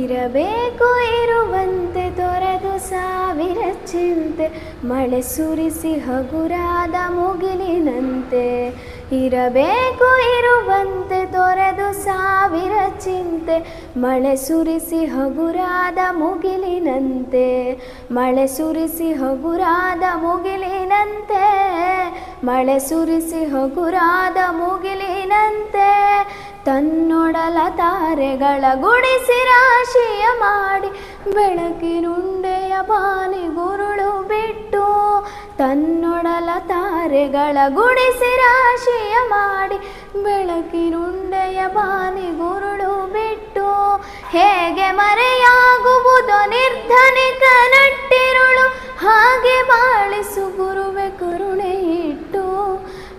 ಇರಬೇಕು ಇರುವಂತೆ ತೊರೆದು ಸಾವಿರ ಚಿಂತೆ, ಮಳೆ ಸುರಿಸಿ ಹಗುರಾದ ಮುಗಿಲಿನಂತೆ. ಇರಬೇಕು ಇರುವಂತೆ ತೊರೆದು ಸಾವಿರ ಚಿಂತೆ, ಮಳೆ ಸುರಿಸಿ ಹಗುರಾದ ಮುಗಿಲಿನಂತೆ. ಮಳೆ ಸುರಿಸಿ ಹಗುರಾದ ಮುಗಿಲಿನಂತೆ, ಮಳೆ ಸುರಿಸಿ ಹಗುರಾದ ಮುಗಿಲಿನಂತೆ. ತನ್ನೊಡಲ ತಾರೆಗಳ ಗುಡಿಸಿ ರಾಶಿಯ ಮಾಡಿ ಬೆಳಕಿನುಂಡೆಯ ಬಾನಿ ಗುರುಳು ಬಿಟ್ಟು ತನ್ನೊಡಲ ತಾರೆಗಳ ಗುಡಿಸಿ ರಾಶಿಯ ಮಾಡಿ ಬೆಳಕಿನುಂಡೆಯ ಬಾನಿ ಗುರುಳು ಬಿಟ್ಟು ಹೇಗೆ ಮರೆಯಾಗುವುದು ನಿರ್ಧನಿಕ ನಟ್ಟಿರುಳು ಹಾಗೆ ಬಾಳಿಸು ಗುರುವೆ ಕರುಣೆ ಇಟ್ಟು,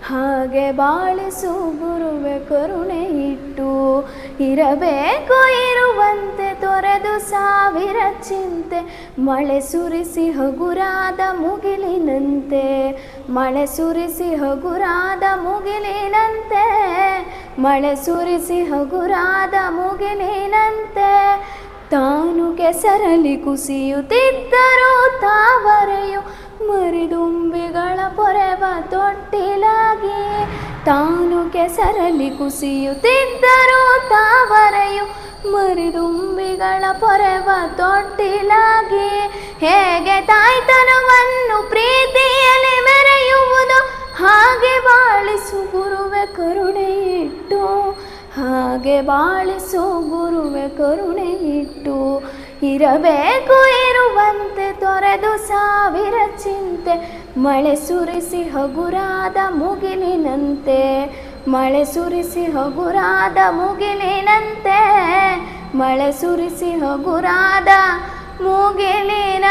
ಹಾಗೆ ಬಾಳಿಸು ಗುರುವೆ ಕರುಣೆ ಇಟ್ಟು ಇರಬೇಕು ಇರುವಂತೆ ತೊರೆದು ಸಾವಿರ ಚಿಂತೆ. ಮಳೆ ಸುರಿಸಿ ಹಗುರಾದ ಮುಗಿಲಿನಂತೆ, ಮಳೆ ಸುರಿಸಿ ಹಗುರಾದ ಮುಗಿಲಿನಂತೆ, ಮಳೆ ಸುರಿಸಿ ಹಗುರಾದ ಮುಗಿಲಿನಂತೆ. ತಾನು ಕೆಸರಲಿ ಕುಸಿಯುತ್ತಿದ್ದರೂ ತಾವರೆಯು ಮರಿದುಂಬಿಗಳ ಪೊರೆವ ತೊಟ್ಟಿಲಾಗಿ ತಾನು ಕೆಸರಲ್ಲಿ ಕುಸಿಯುತ್ತಿದ್ದರೂ ತಾವರೆಯು ಮರಿದುಂಬಿಗಳ ಪೊರೆವ ತೊಟ್ಟಿಲಾಗಿ, ಹೇಗೆ ತಾಯ್ತನವನ್ನು ಪ್ರೀತಿಯಲ್ಲಿ ಮೆರೆಯುವುದು, ಹಾಗೆ ಬಾಳಿಸು ಗುರುವೆ ಕರುಣೆ ಇಟ್ಟು ಹಾಗೆ ಬಾಳಿಸು ಗುರುವೆ ಕರುಣೆ ಇಟ್ಟು ಇರಬೇಕು ಇರುವಂತೆ ತೊರೆದು ಸಾವಿರ ಚಿಂತೆ. ಮಳೆ ಸುರಿಸಿ ಹಗುರಾದ ಮುಗಿಲಿನಂತೆ. ಮಳೆ ಸುರಿಸಿ ಹಗುರಾದ ಮುಗಿಲಿನಂತೆ. ಮಳೆ ಸುರಿಸಿ ಹಗುರಾದ ಮುಗಿಲಿನಂತೆ.